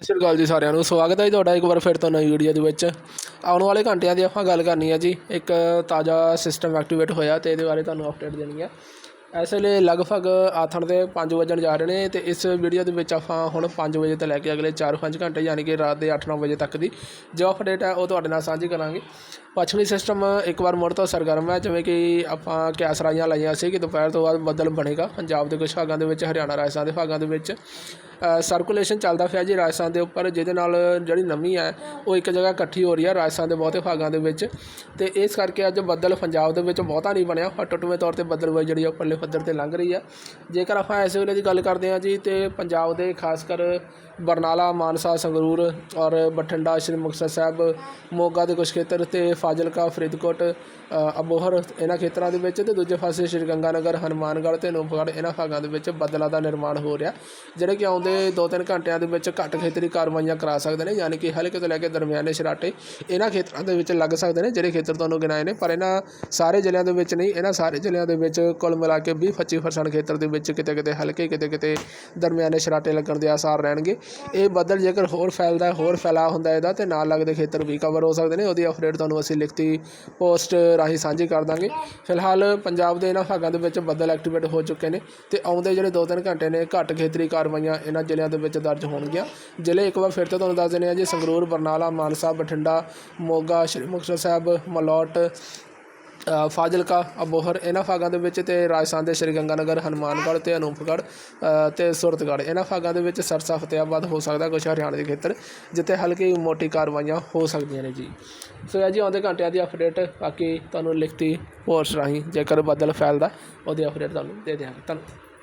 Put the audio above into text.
ਸਤਿ ਸ਼੍ਰੀ ਅਕਾਲ ਜੀ ਸਾਰਿਆਂ ਨੂੰ। ਸਵਾਗਤ ਹੈ ਜੀ ਤੁਹਾਡਾ ਇੱਕ ਵਾਰ ਫਿਰ ਤੋਂ ਨਵੀਂ ਵੀਡੀਓ ਦੇ ਵਿੱਚ। ਆਉਣ ਵਾਲੇ ਘੰਟਿਆਂ ਦੀ ਆਪਾਂ ਗੱਲ ਕਰਨੀ ਹੈ ਜੀ। ਇੱਕ ਤਾਜ਼ਾ ਸਿਸਟਮ ਐਕਟੀਵੇਟ ਹੋਇਆ ਤੇ ਇਹਦੇ ਬਾਰੇ ਤੁਹਾਨੂੰ ਅਪਡੇਟ ਦੇਣੀ ਹੈ। ਇਸ ਵੇਲੇ ਲਗਭਗ ਆਥਣ ਦੇ 5 ਵਜਣ ਜਾ ਰਹੇ ਨੇ ਤੇ ਇਸ ਵੀਡੀਓ ਦੇ ਵਿੱਚ ਆਪਾਂ ਹੁਣ 5 ਵਜੇ ਤੋਂ ਲੈ ਕੇ ਅਗਲੇ 4-5 ਘੰਟੇ, ਯਾਨੀ ਕਿ ਰਾਤ ਦੇ 8-9 ਵਜੇ ਤੱਕ ਦੀ ਜੋ ਅਪਡੇਟ ਹੈ ਉਹ ਤੁਹਾਡੇ ਨਾਲ ਸਾਂਝੀ ਕਰਾਂਗੇ। ਪੱਛਮੀ ਸਿਸਟਮ ਇੱਕ ਵਾਰ ਮੁੜ ਤੋਂ ਸਰਗਰਮ ਹੈ, ਜਿਵੇਂ ਕਿ ਆਪਾਂ ਕਿਆਸ ਲਾਈਆਂ ਸੀ ਕਿ ਦੁਪਹਿਰ ਤੋਂ ਬਾਅਦ ਬੱਦਲ ਬਣੇਗਾ। ਪੰਜਾਬ ਦੇ ਕੁਝ ਭਾਗਾਂ ਦੇ ਵਿੱਚ, ਹਰਿਆਣਾ, ਰਾਜਸਥਾਨ ਦੇ ਭਾਗਾਂ ਦੇ ਵਿੱਚ। ਸਰਕੂਲੇਸ਼ਨ ਚੱਲਦਾ ਪਿਆ ਜੀ ਰਾਜਸਥਾਨ ਦੇ ਉੱਪਰ, ਜਿਹਦੇ ਨਾਲ ਜਿਹੜੀ ਨਮੀ ਹੈ, ਉਹ ਇੱਕ ਜਗ੍ਹਾ ਇਕੱਠੀ ਹੋ ਰਹੀ ਹੈ ਰਾਜਸਥਾਨ ਦੇ ਬਹੁਤੇ ਭਾਗਾਂ ਦੇ ਵਿੱਚ। ਤੇ ਇਸ ਕਰਕੇ ਅੱਜ ਬੱਦਲ ਪੰਜਾਬ ਦੇ ਵਿੱਚ ਬਹੁਤਾ ਨਹੀਂ ਬਣਿਆ। ਪਰ ਟੁੱਟਵੇਂ ਤੌਰ ਤੇ ਬੱਦਲਬਾਈ ਜਿਹੜੀ ਆ ਉਹ ਪੱਲੇ ਪੱਧਰ ਤੇ ਲੰਘ ਰਹੀ ਹੈ। ਜੇਕਰ ਆਪਾਂ ਇਸ ਵੇਲੇ ਦੀ ਗੱਲ ਕਰਦੇ ਹਾਂ ਜੀ, ਤੇ ਪੰਜਾਬ ਦੇ ਖਾਸ ਕਰ ਬਰਨਾਲਾ, ਮਾਨਸਾ, ਸੰਗਰੂਰ ਔਰ ਬਠਿੰਡਾ, ਸ਼੍ਰੀ ਮੁਕਤਸਰ ਸਾਹਿਬ, ਮੋਗਾ ਦੇ ਕੁਝ ਖੇਤਰ ਤੇ ਫਾਜ਼ਿਲਕਾ, ਫਰੀਦਕੋਟ ਅਬੋਹਰ ਇਹਨਾਂ ਖੇਤਰਾਂ ਦੇ ਵਿੱਚ ਤੇ ਦੂਜੇ ਪਾਸੇ ਸ਼੍ਰੀ ਗੰਗਾਨਗਰ, ਹਨੂੰਮਾਨਗੜ੍ਹ ਤੇ ਨੂੰਪਗੜ੍ਹ ਇਹਨਾਂ ਭਾਗਾਂ ਦੇ ਵਿੱਚ ਬੱਦਲਾਂ ਦਾ ਨਿਰਮਾਣ ਹੋ ਰਿਹਾ। ਜਿਹੜੇ ਕਿ ਆਉਂਦੇ 2-3 ਘੰਟਿਆਂ ਦੇ ਵਿੱਚ ਘੱਟ ਖੇਤਰੀ ਕਾਰਵਾਈਆਂ ਕਰਾ ਸਕਦੇ ਨੇ, ਯਾਨੀ ਕਿ ਹਲਕੇ ਤੋਂ ਲੈ ਕੇ ਦਰਮਿਆਨੇ ਸ਼ਰਾਟੇ ਇਹਨਾਂ ਖੇਤਰਾਂ ਦੇ ਵਿੱਚ ਲੱਗ ਸਕਦੇ ਨੇ, ਜਿਹੜੇ ਖੇਤਰ ਤੁਹਾਨੂੰ ਗਿਣਾਏ ਨੇ। ਪਰ ਇਹਨਾਂ ਸਾਰੇ ਜ਼ਿਲ੍ਹਿਆਂ ਦੇ ਵਿੱਚ ਨਹੀਂ, ਇਹਨਾਂ ਸਾਰੇ ਜ਼ਿਲ੍ਹਿਆਂ ਦੇ ਵਿੱਚ ਕੁੱਲ ਮਿਲਾ ਕੇ 20-25% ਖੇਤਰ ਦੇ ਵਿੱਚ ਕਿਤੇ ਕਿਤੇ ਹਲਕੇ ਕਿਤੇ ਕਿਤੇ ਦਰਮਿਆਨੇ ਸ਼ਰਾਟੇ ਲੱਗਣ ਦੇ ਆਸਾਰ ਰਹਿਣਗੇ। ਇਹ ਬੱਦਲ ਜੇਕਰ ਹੋਰ ਫੈਲਦਾ, ਹੋਰ ਫੈਲਾ ਹੁੰਦਾ ਇਹਦਾ ਤੇ ਨਾਲ ਲੱਗਦੇ ਖੇਤਰ ਵੀ ਕਵਰ ਹੋ ਸਕਦੇ ਨੇ, ਉਹਦੀ ਅਪਡੇਟ ਤੁਹਾਨੂੰ ਅਸੀਂ ਲਿਖਤੀ ਪੋਸਟ ਰਾਹੀਂ ਸਾਂਝੀ ਕਰ ਦਾਂਗੇ। ਫਿਲਹਾਲ ਪੰਜਾਬ ਦੇ ਇਹਨਾਂ ਭਾਗਾਂ ਦੇ ਵਿੱਚ ਬੱਦਲ ਐਕਟੀਵੇਟ ਹੋ ਚੁੱਕੇ ਨੇ ਤੇ ਆਉਂਦੇ ਜਿਹੜੇ 2-3 ਘੰਟੇ ਨੇ ਘੱਟ ਖੇਤਰੀ ਕਾਰਵਾਈਆਂ ਇਹਨਾਂ ਜ਼ਿਲ੍ਹਿਆਂ ਦੇ ਵਿੱਚ ਦਰਜ ਹੋਣਗੀਆਂ। ਜ਼ਿਲ੍ਹੇ ਇੱਕ ਵਾਰ ਫਿਰ ਤੋਂ ਤੁਹਾਨੂੰ ਦੱਸ ਦਿੰਦੇ ਹਾਂ ਜੀ, ਸੰਗਰੂਰ, ਬਰਨਾਲਾ, ਮਾਨਸਾ, ਬਠਿੰਡਾ, ਮੋਗਾ, ਸ਼੍ਰੀ ਮੁਕਤਸਰ ਸਾਹਿਬ, ਮਲੌਟ ਫਾਜ਼ਿਲਕਾ ਅਬੋਹਰ ਇਹਨਾਂ ਭਾਗਾਂ ਦੇ ਵਿੱਚ ਤੇ ਰਾਜਸਥਾਨ ਦੇ ਸ਼੍ਰੀ ਗੰਗਾਨਗਰ ਹਨੂੰਮਾਨਗੜ੍ਹ ਤੇ ਅਨੂਪਗੜ੍ਹ ਅ, ਤੇ ਸੁਰਤਗੜ੍ਹ। ਇਹਨਾਂ ਭਾਗਾਂ ਦੇ ਵਿੱਚ ਸਰਸਾ ਫਤਿਆਬਾਦ ਹੋ ਸਕਦਾ ਕੁਛ ਹਰਿਆਣਾ ਦੇ ਖੇਤਰ ਜਿੱਥੇ ਹਲਕੀ ਮੋਟੀ ਕਾਰਵਾਈਆਂ ਹੋ ਸਕਦੀਆਂ ਨੇ ਜੀ। ਸੋ ਇਹ ਜੀ ਆਉਂਦੇ ਘੰਟਿਆਂ ਦੀ ਅਪਡੇਟ ਬਾਕੀ ਤੁਹਾਨੂੰ ਲਿਖਤੀ ਪੋਸਟ ਰਾਹੀਂ ਜੇਕਰ ਬੱਦਲ ਫੈਲਦਾ ਉਹਦੀ ਅਪਡੇਟ ਤੁਹਾਨੂੰ ਦੇ ਦਿਆਂਗੇ। ਧੰਨਵਾਦ।